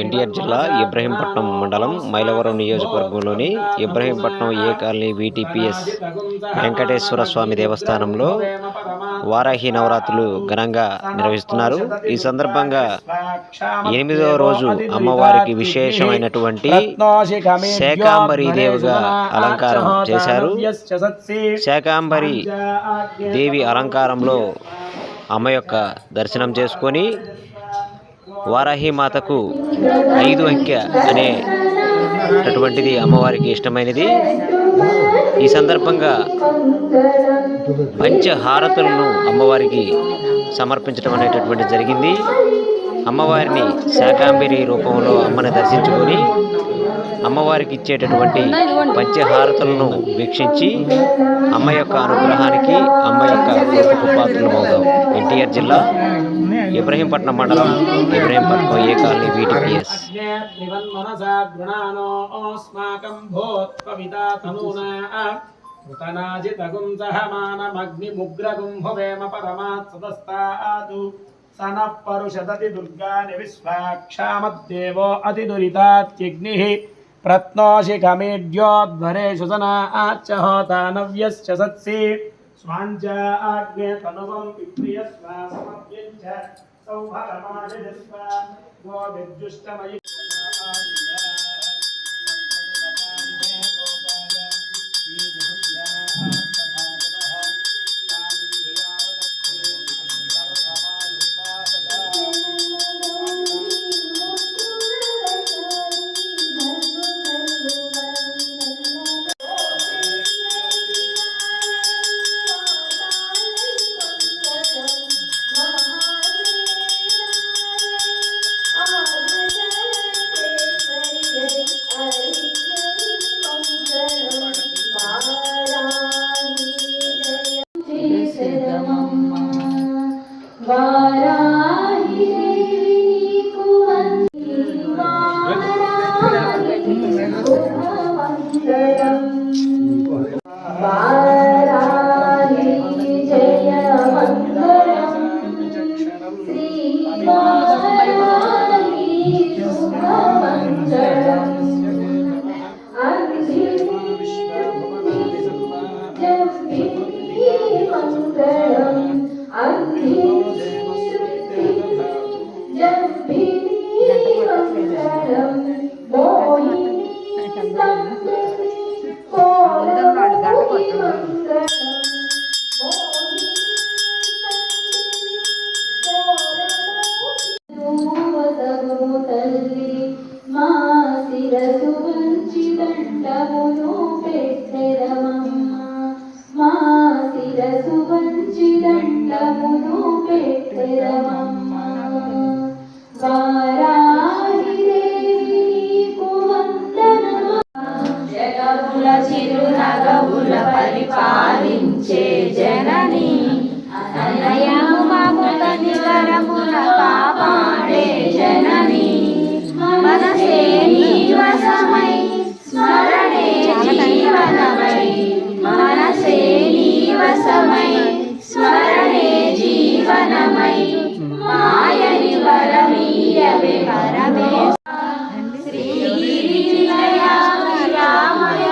ఎన్టీఆర్ జిల్లా ఇబ్రహీంపట్నం మండలం మైలవరం నియోజకవర్గంలోని Ibrahimpatnam A colony VTPS Venkateswara Swamy దేవస్థానంలో వారాహి నవరాత్రులు ఘనంగా నిర్వహిస్తున్నారు. ఈ సందర్భంగా ఎనిమిదవ రోజు అమ్మవారికి విశేషమైనటువంటి శాకాంబరి దేవిగా అలంకారం చేశారు. శాకాంబరి దేవి అలంకారంలో అమ్మ యొక్క దర్శనం చేసుకొని వారాహి మాతకు ఐదు అంకె అనే అటువంటిది అమ్మవారికి ఇష్టమైనది. ఈ సందర్భంగా పంచహారతులను అమ్మవారికి సమర్పించడం అనేటటువంటి జరిగింది. అమ్మవారిని శాకాంబరి రూపంలో అమ్మని దర్శించుకొని అమ్మవారికి ఇచ్చేటటువంటి పంచహారతులను వీక్షించి అమ్మ యొక్క అనుగ్రహానికి అమ్మ యొక్క కృపకు పాత్రలమవుదాం ఎన్టీఆర్ జిల్లా ఇబ్రహీంపట్నం మండలం ఇబ్రహీంపట్నం ఏ కాలనీ వీటిపిఎస్. నివన్మనసా గృణానోస్మాకం భూత్పవితా తనూనా सनः परुषदति दुर्गानि विश्वाक्षामद्देवो अतिदुरितात्यग्निः प्रत्नोषि खमेड्योध्वरेषु सना आच्च होता सत्सि स्वाञ्च आज्ञे तनुवं पिप्रियस्व समभ्यञ्च Thank you. వంచి శ్రీగిరి విజయా రామయ